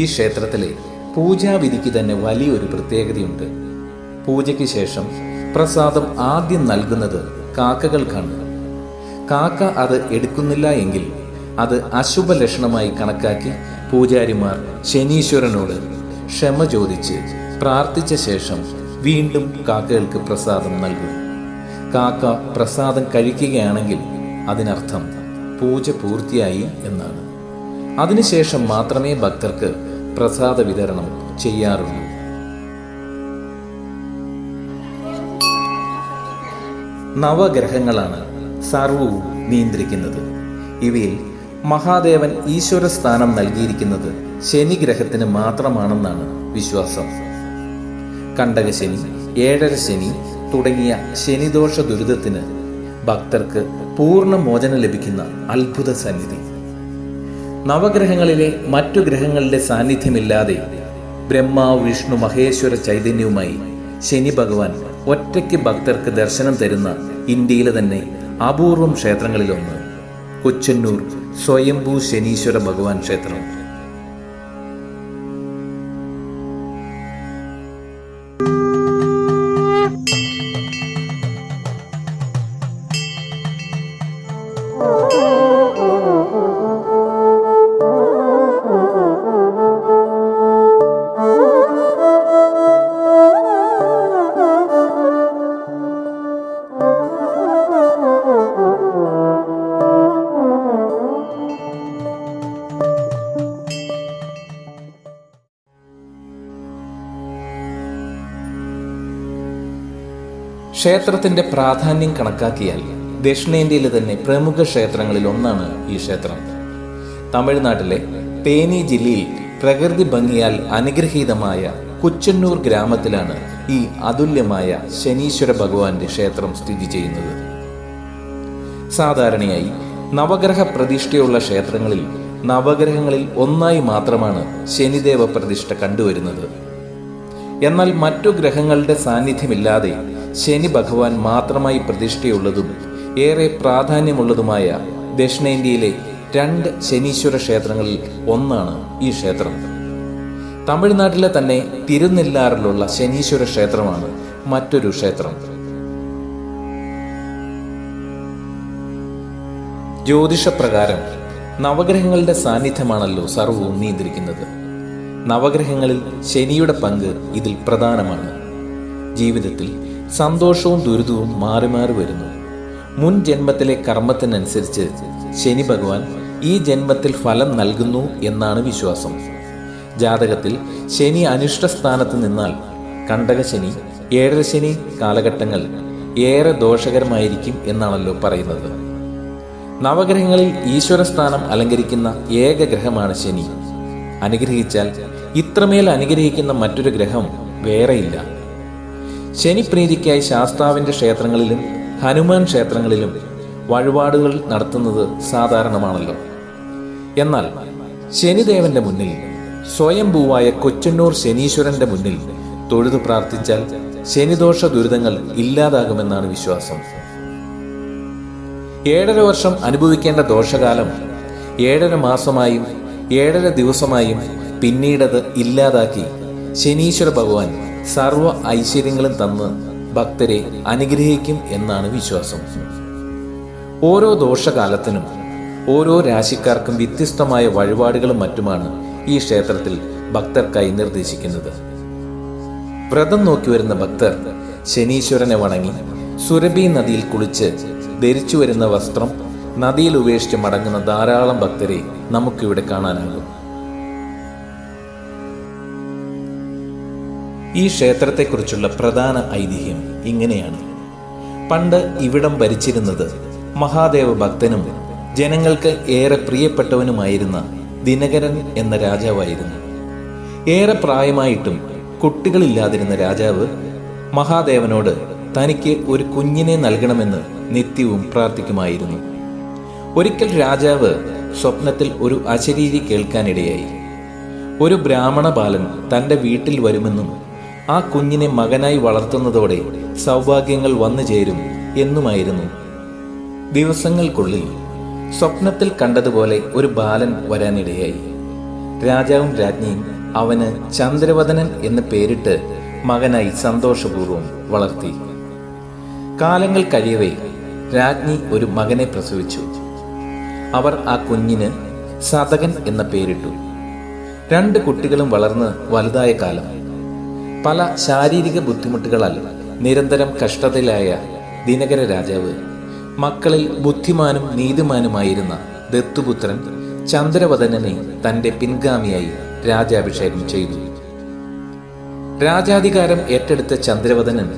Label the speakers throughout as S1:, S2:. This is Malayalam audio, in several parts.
S1: ഈ ക്ഷേത്രത്തിലെ പൂജാവിധിക്ക് തന്നെ വലിയൊരു പ്രത്യേകതയുണ്ട്. പൂജയ്ക്ക് ശേഷം പ്രസാദം ആദ്യം നൽകുന്നത് കാക്കകൾക്കാണ് കാക്ക അത് എടുക്കുന്നില്ല എങ്കിൽ അത് അശുഭ ലക്ഷണമായി കണക്കാക്കി പൂജാരിമാർ ശനീശ്വരനോട് ക്ഷമ ചോദിച്ച് പ്രാർത്ഥിച്ച ശേഷം വീണ്ടും കാക്കകൾക്ക് പ്രസാദം നൽകും. കാക്ക പ്രസാദം കഴിക്കുകയാണെങ്കിൽ അതിനർത്ഥം പൂജ പൂർത്തിയായി എന്നാണ്. അതിനുശേഷം മാത്രമേ ഭക്തർക്ക് പ്രസാദ വിതരണം ചെയ്യാറുള്ളൂ നവഗ്രഹങ്ങളാണ് സർവവും നിയന്ത്രിക്കുന്നത്. ഇവയിൽ മഹാദേവൻ ഈശ്വര സ്ഥാനം നൽകിയിരിക്കുന്നത് ശനി ഗ്രഹത്തിന് മാത്രമാണെന്നാണ് വിശ്വാസം. കണ്ടകശനി ഏഴര ശനി തുടങ്ങിയ ശനിദോഷ ദുരിതത്തിന് ഭക്തർക്ക് പൂർണ മോചനം ലഭിക്കുന്ന അത്ഭുത സന്നിധി. നവഗ്രഹങ്ങളിലെ മറ്റു ഗ്രഹങ്ങളുടെ സാന്നിധ്യമില്ലാതെ ബ്രഹ്മാവ് വിഷ്ണു മഹേശ്വര ചൈതന്യവുമായി ശനി ഭഗവാൻ ഒറ്റയ്ക്ക് ഭക്തർക്ക് ദർശനം തരുന്ന ഇന്ത്യയിലെ തന്നെ അപൂർവം ക്ഷേത്രങ്ങളിലൊന്ന് കൊച്ചന്നൂർ സ്വയംഭൂ ശനീശ്വര ഭഗവാൻ ക്ഷേത്രം. ക്ഷേത്രത്തിന്റെ പ്രാധാന്യം കണക്കാക്കിയാൽ ദക്ഷിണേന്ത്യയിലെ തന്നെ പ്രമുഖ ക്ഷേത്രങ്ങളിൽ ഒന്നാണ് ഈ ക്ഷേത്രം. തമിഴ്നാട്ടിലെ തേനി ജില്ലയിൽ പ്രകൃതി ഭംഗിയാൽ അനുഗ്രഹീതമായ കുച്ചന്നൂർ ഗ്രാമത്തിലാണ് ഈ അതുല്യമായ ശനീശ്വര ഭഗവാന്റെ ക്ഷേത്രം സ്ഥിതി ചെയ്യുന്നത്. സാധാരണയായി നവഗ്രഹ പ്രതിഷ്ഠയുള്ള ക്ഷേത്രങ്ങളിൽ നവഗ്രഹങ്ങളിൽ ഒന്നായി മാത്രമാണ് ശനിദേവ പ്രതിഷ്ഠ കണ്ടുവരുന്നത്. എന്നാൽ മറ്റു ഗ്രഹങ്ങളുടെ സാന്നിധ്യമില്ലാതെ ശനി ഭഗവാൻ മാത്രമായി പ്രതിഷ്ഠയുള്ളതും ഏറെ പ്രാധാന്യമുള്ളതുമായ ദക്ഷിണേന്ത്യയിലെ രണ്ട് ശനീശ്വര ക്ഷേത്രങ്ങളിൽ ഒന്നാണ് ഈ ക്ഷേത്രം. തമിഴ്നാട്ടിലെ തന്നെ തിരുനെല്ലാറിലുള്ള ശനീശ്വര ക്ഷേത്രമാണ് മറ്റൊരു ക്ഷേത്രം. ജ്യോതിഷപ്രകാരം നവഗ്രഹങ്ങളുടെ സാന്നിധ്യമാണല്ലോ സർവവും നിയന്ത്രിക്കുന്നത്. നവഗ്രഹങ്ങളിൽ ശനിയുടെ പങ്ക് ഇതിൽ പ്രധാനമാണ്. ജീവിതത്തിൽ സന്തോഷവും ദുരിതവും മാറി മാറി വരുന്നു. മുൻ ജന്മത്തിലെ കർമ്മത്തിനനുസരിച്ച് ശനി ഭഗവാൻ ഈ ജന്മത്തിൽ ഫലം നൽകുന്നു എന്നാണ് വിശ്വാസം. ജാതകത്തിൽ ശനി അനിഷ്ട സ്ഥാനത്ത് നിന്നാൽ കണ്ടകശനി ഏഴര ശനി കാലഘട്ടങ്ങൾ ഏറെ ദോഷകരമായിരിക്കും എന്നാണല്ലോ പറയുന്നത്. നവഗ്രഹങ്ങളിൽ ഈശ്വരസ്ഥാനം അലങ്കരിക്കുന്ന ഏക ഗ്രഹമാണ് ശനി. അനുഗ്രഹിച്ചാൽ ഇത്രമേൽ അനുഗ്രഹിക്കുന്ന മറ്റൊരു ഗ്രഹം വേറെയില്ല. ശനി ശാസ്താവിന്റെ ക്ഷേത്രങ്ങളിലും ഹനുമാൻ ക്ഷേത്രങ്ങളിലും വഴിപാടുകൾ നടത്തുന്നത് സാധാരണമാണല്ലോ. എന്നാൽ ശനിദേവന്റെ മുന്നിൽ സ്വയംഭൂവായ കൊച്ചന്നൂർ ശനീശ്വരന്റെ മുന്നിൽ തൊഴുതു പ്രാർത്ഥിച്ചാൽ ശനിദോഷ ദുരിതങ്ങൾ ഇല്ലാതാകുമെന്നാണ് വിശ്വാസം. ഏഴര വർഷം അനുഭവിക്കേണ്ട ദോഷകാലം ഏഴര മാസമായും ഏഴര ദിവസമായും പിന്നീടത് ഇല്ലാതാക്കി ശനീശ്വര ഭഗവാൻ സർവ ഐശ്വര്യങ്ങളും തന്ന് ഭക്തരെ അനുഗ്രഹിക്കും എന്നാണ് വിശ്വാസം. ഓരോ ദോഷകാലത്തിനും ഓരോ രാശിക്കാർക്കും വ്യത്യസ്തമായ വഴിപാടുകളും മറ്റുമാണ് ഈ ക്ഷേത്രത്തിൽ ഭക്തർക്കായി നിർദ്ദേശിക്കുന്നത്. വ്രതം നോക്കി വരുന്ന ഭക്തർ ശനീശ്വരനെ വണങ്ങി സുരഭി നദിയിൽ കുളിച്ച് ധരിച്ചു വരുന്ന വസ്ത്രം നദിയിൽ ഉപേക്ഷിച്ച് മടങ്ങുന്ന ധാരാളം ഭക്തരെ നമുക്കിവിടെ കാണാനാകും. ഈ ക്ഷേത്രത്തെക്കുറിച്ചുള്ള പ്രധാന ഐതിഹ്യം ഇങ്ങനെയാണ്. പണ്ട് ഇവിടം ഭരിച്ചിരുന്നത് മഹാദേവ ഭക്തനും ജനങ്ങൾക്ക് ഏറെ പ്രിയപ്പെട്ടവനുമായിരുന്ന ദിനകരൻ എന്ന രാജാവായിരുന്നു. ഏറെ പ്രായമായിട്ടും കുട്ടികളില്ലാതിരുന്ന രാജാവ് മഹാദേവനോട് തനിക്ക് ഒരു കുഞ്ഞിനെ നൽകണമെന്ന് നിത്യവും പ്രാർത്ഥിക്കുമായിരുന്നു. ഒരിക്കൽ രാജാവ് സ്വപ്നത്തിൽ ഒരു അശരീരി കേൾക്കാനിടയായി. ഒരു ബ്രാഹ്മണ ബാലൻ തന്റെ വീട്ടിൽ വരുമെന്നും ആ കുഞ്ഞിനെ മകനായി വളർത്തുന്നതോടെ സൗഭാഗ്യങ്ങൾ വന്നു ചേരും എന്നുമായിരുന്നു. ദിവസങ്ങൾക്കുള്ളിൽ സ്വപ്നത്തിൽ കണ്ടതുപോലെ ഒരു ബാലൻ വരാനിടയായി. രാജാവും രാജ്ഞിയും അവന് ചന്ദ്രവദനൻ എന്ന് പേരിട്ട് മകനായി സന്തോഷപൂർവം വളർത്തി. കാലങ്ങൾ കഴിയവേ രാജ്ഞി ഒരു മകനെ പ്രസവിച്ചു. അവർ ആ കുഞ്ഞിന് സതകൻ എന്ന പേരിട്ടു. രണ്ട് കുട്ടികളും വളർന്ന് വലുതായ കാലം. പല ശാരീരിക ബുദ്ധിമുട്ടുകളാൽ നിരന്തരം കഷ്ടതയിലായ ദിനകര രാജാവ് മക്കളിൽ ബുദ്ധിമാനും നീതിമാനുമായിരുന്ന ദത്തുപുത്രൻ ചന്ദ്രവദനനെ തന്റെ പിൻഗാമിയായി രാജാഭിഷേകം ചെയ്തു. രാജാധികാരം ഏറ്റെടുത്ത ചന്ദ്രവദനൻ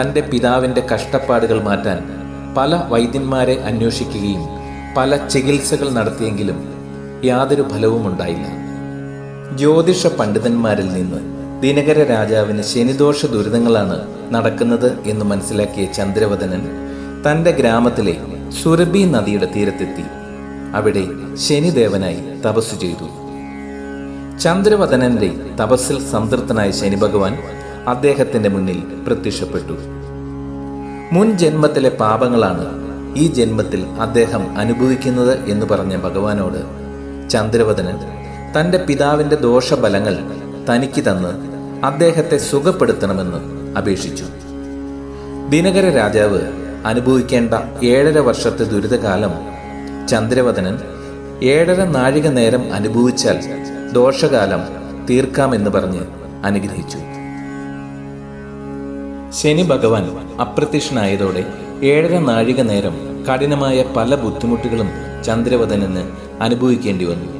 S1: തന്റെ പിതാവിന്റെ കഷ്ടപ്പാടുകൾ മാറ്റാൻ പല വൈദ്യന്മാരെ അന്വേഷിക്കുകയും പല ചികിത്സകൾ നടത്തിയെങ്കിലും യാതൊരു ഫലവും ഉണ്ടായില്ല ജ്യോതിഷ പണ്ഡിതന്മാരിൽ നിന്ന് ദിനകര രാജാവിന് ശനിദോഷ ദുരിതങ്ങളാണ് നടക്കുന്നത് എന്ന് മനസ്സിലാക്കിയ ചന്ദ്രവദനൻ തന്റെ ഗ്രാമത്തിലെ സുരഭി നദിയുടെ തീരത്തെത്തി. അവിടെ ശനിദേവനായി തപസ് ചെയ്തു. ചന്ദ്രവദനന്റെ തപസ്സിൽ സംതൃപ്തനായ ശനി ഭഗവാൻ അദ്ദേഹത്തിന്റെ മുന്നിൽ പ്രത്യക്ഷപ്പെട്ടു. മുൻ ജന്മത്തിലെ പാപങ്ങളാണ് ഈ ജന്മത്തിൽ അദ്ദേഹം അനുഭവിക്കുന്നത് എന്ന് പറഞ്ഞ ഭഗവാനോട് ചന്ദ്രവദനൻ തന്റെ പിതാവിന്റെ ദോഷബലങ്ങൾ തനിക്ക് തന്ന് അദ്ദേഹത്തെ സുഖപ്പെടുത്തണമെന്ന് അപേക്ഷിച്ചു. ദിനകര രാജാവ് അനുഭവിക്കേണ്ട ഏഴര വർഷത്തെ ദുരിതകാലം ചന്ദ്രവദനൻ ഏഴര നാഴിക നേരം അനുഭവിച്ചാൽ ദോഷകാലം തീർക്കാമെന്ന് പറഞ്ഞ് അനുഗ്രഹിച്ചു. ശനി ഭഗവാൻ അപ്രത്യക്ഷനായതോടെ ഏഴര നാഴിക നേരം കഠിനമായ പല ബുദ്ധിമുട്ടുകളും ചന്ദ്രവദനന് അനുഭവിക്കേണ്ടി വന്നു.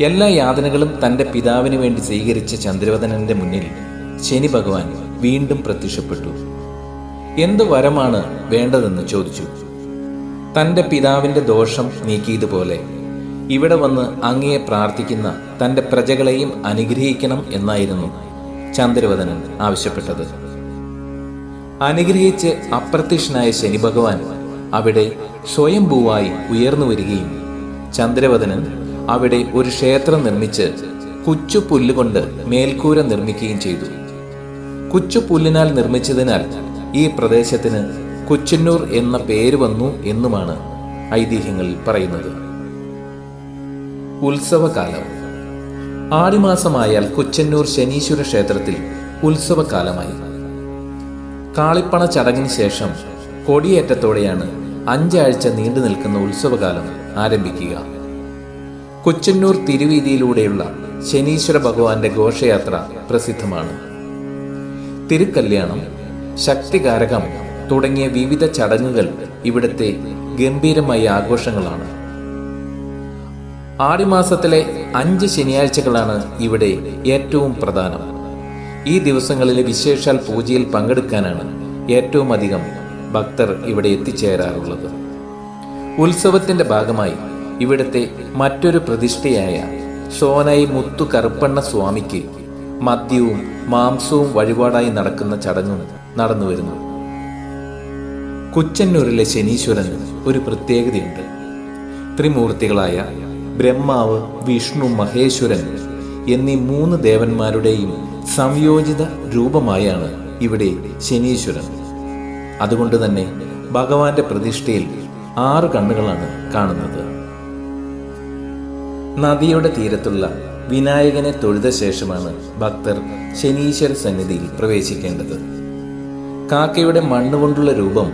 S1: എല്ലാ യാതനകളും തന്റെ പിതാവിന് വേണ്ടി സ്വീകരിച്ച ചന്ദ്രവദനന്റെ മുന്നിൽ ശനി ഭഗവാൻ വീണ്ടും പ്രത്യക്ഷപ്പെട്ടു. എന്ത് വരമാണ് വേണ്ടതെന്ന് ചോദിച്ചു. തന്റെ പിതാവിന്റെ ദോഷം നീക്കിയതുപോലെ ഇവിടെ വന്ന് അങ്ങയെ പ്രാർത്ഥിക്കുന്ന തന്റെ പ്രജകളെയും അനുഗ്രഹിക്കണം എന്നായിരുന്നു ചന്ദ്രവദനൻ ആവശ്യപ്പെട്ടത്. അനുഗ്രഹിച്ച് അപ്രത്യക്ഷനായ ശനി ഭഗവാൻ അവിടെ സ്വയംഭൂവായി ഉയർന്നു വരികയും ചന്ദ്രവദനൻ അവിടെ ഒരു ക്ഷേത്രം നിർമ്മിച്ച് കുച്ചു പുല്ലുകൊണ്ട് മേൽക്കൂര നിർമ്മിക്കുകയും ചെയ്തു. കുച്ചു പുല്ലിനാൽ നിർമ്മിച്ചതിനാൽ ഈ പ്രദേശത്തിന് കുച്ചന്നൂർ എന്ന പേര് വന്നു എന്നുമാണ് ഐതിഹ്യങ്ങളിൽ പറയുന്നത്. ഉത്സവകാലം. ആടിമാസമായാൽ കുച്ചന്നൂർ ശനീശ്വര ക്ഷേത്രത്തിൽ ഉത്സവകാലമായി. കാളിപ്പണ ചടങ്ങിന് ശേഷം കൊടിയേറ്റത്തോടെയാണ് അഞ്ചാഴ്ച നീണ്ടു നിൽക്കുന്ന ഉത്സവകാലം ആരംഭിക്കുക. കൊച്ചന്നൂർ തിരുവീതിയിലൂടെയുള്ള ശനീശ്വര ഭഗവാന്റെ ഘോഷയാത്ര പ്രസിദ്ധമാണ്. തിരുക്കല്യാണം ശക്തികാരകം തുടങ്ങിയ വിവിധ ചടങ്ങുകൾ ഇവിടുത്തെ ഗംഭീരമായ ആഘോഷങ്ങളാണ്. ആടിമാസത്തിലെ അഞ്ച് ശനിയാഴ്ചകളാണ് ഇവിടെ ഏറ്റവും പ്രധാനം. ഈ ദിവസങ്ങളിലെ വിശേഷാൽ പൂജയിൽ പങ്കെടുക്കാനാണ് ഏറ്റവും അധികം ഭക്തർ ഇവിടെ എത്തിച്ചേരാറുള്ളത്. ഉത്സവത്തിന്റെ ഭാഗമായി ഇവിടുത്തെ മറ്റൊരു പ്രതിഷ്ഠയായ സോനൈ മുത്തു കറുപ്പണ്ണ സ്വാമിക്ക് മദ്യവും മാംസവും വഴിപാടായി നടക്കുന്ന ചടങ്ങും നടന്നുവരുന്നു കുച്ചന്നൂരിലെ ശനീശ്വരന് ഒരു പ്രത്യേകതയുണ്ട്. ത്രിമൂർത്തികളായ ബ്രഹ്മാവ് വിഷ്ണു മഹേശ്വരൻ എന്നീ മൂന്ന് ദേവന്മാരുടെയും സംയോജിത രൂപമായാണ് ഇവിടെ ശനീശ്വരൻ. അതുകൊണ്ട് തന്നെ ഭഗവാന്റെ പ്രതിഷ്ഠയിൽ ആറ് കണ്ണുകളാണ് കാണുന്നത്. നദിയുടെ തീരത്തുള്ള വിനായകനെ തൊഴുത ശേഷമാണ് ഭക്തർ ശനീശ്വര സന്നിധിയിൽ പ്രവേശിക്കേണ്ടത്. കാക്കയുടെ മണ്ണുകൊണ്ടുള്ള രൂപം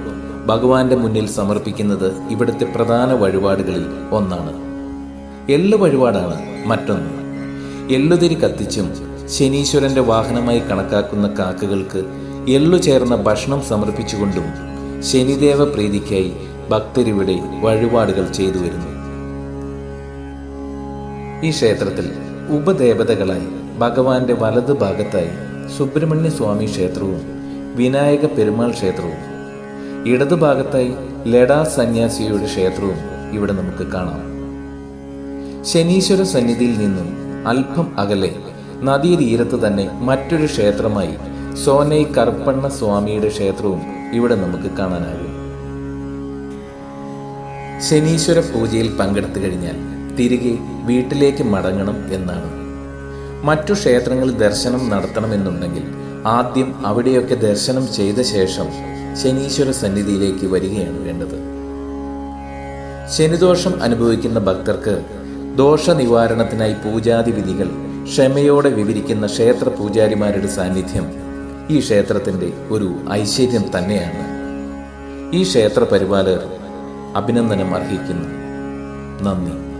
S1: ഭഗവാന്റെ മുന്നിൽ സമർപ്പിക്കുന്നത് ഇവിടുത്തെ പ്രധാന വഴിപാടുകളിൽ ഒന്നാണ്. എള്ളു വഴിപാടാണ് മറ്റൊന്ന്. എള്ളുതിരി കത്തിച്ചും ശനീശ്വരന്റെ വാഹനമായി കണക്കാക്കുന്ന കാക്കകൾക്ക് എള്ളു ചേർന്ന ഭക്ഷണം സമർപ്പിച്ചുകൊണ്ടും ശനിദേവ പ്രീതിക്കായി ഭക്തരിവിടെ വഴിപാടുകൾ ചെയ്തു വരുന്നു. ഈ ക്ഷേത്രത്തിൽ ഉപദേവതകളായി ഭഗവാന്റെ വലതു ഭാഗത്തായി സുബ്രഹ്മണ്യ സ്വാമി ക്ഷേത്രവും വിനായക പെരുമാൾ ക്ഷേത്രവും ഇടതുഭാഗത്തായി ലഡാ സന്യാസിയുടെ ക്ഷേത്രവും ഇവിടെ നമുക്ക് കാണാം. ശനീശ്വര സന്നിധിയിൽ നിന്നും അല്പം അകലെ നദീതീരത്ത് തന്നെ മറ്റൊരു ക്ഷേത്രമായി സോനൈ കർപ്പണ്ണ സ്വാമിയുടെ ക്ഷേത്രവും ഇവിടെ നമുക്ക് കാണാനാകും. ശനീശ്വര പൂജയിൽ പങ്കെടുത്തു കഴിഞ്ഞാൽ തിരികെ വീട്ടിലേക്ക് മടങ്ങണം എന്നാണ്. മറ്റു ക്ഷേത്രങ്ങളിൽ ദർശനം നടത്തണമെന്നുണ്ടെങ്കിൽ ആദ്യം അവിടെയൊക്കെ ദർശനം ചെയ്ത ശേഷം ശനീശ്വര സന്നിധിയിലേക്ക് വരികയാണ് വേണ്ടത്. ശനിദോഷം അനുഭവിക്കുന്ന ഭക്തർക്ക് ദോഷനിവാരണത്തിനായി പൂജാതി വിധികൾ ക്ഷമയോടെ വിവരിക്കുന്ന ക്ഷേത്ര പൂജാരിമാരുടെ സാന്നിധ്യം ഈ ക്ഷേത്രത്തിന്റെ ഒരു ഐശ്വര്യം തന്നെയാണ്. ഈ ക്ഷേത്ര പരിപാലകർ അഭിനന്ദനം അർഹിക്കുന്നു. നന്ദി.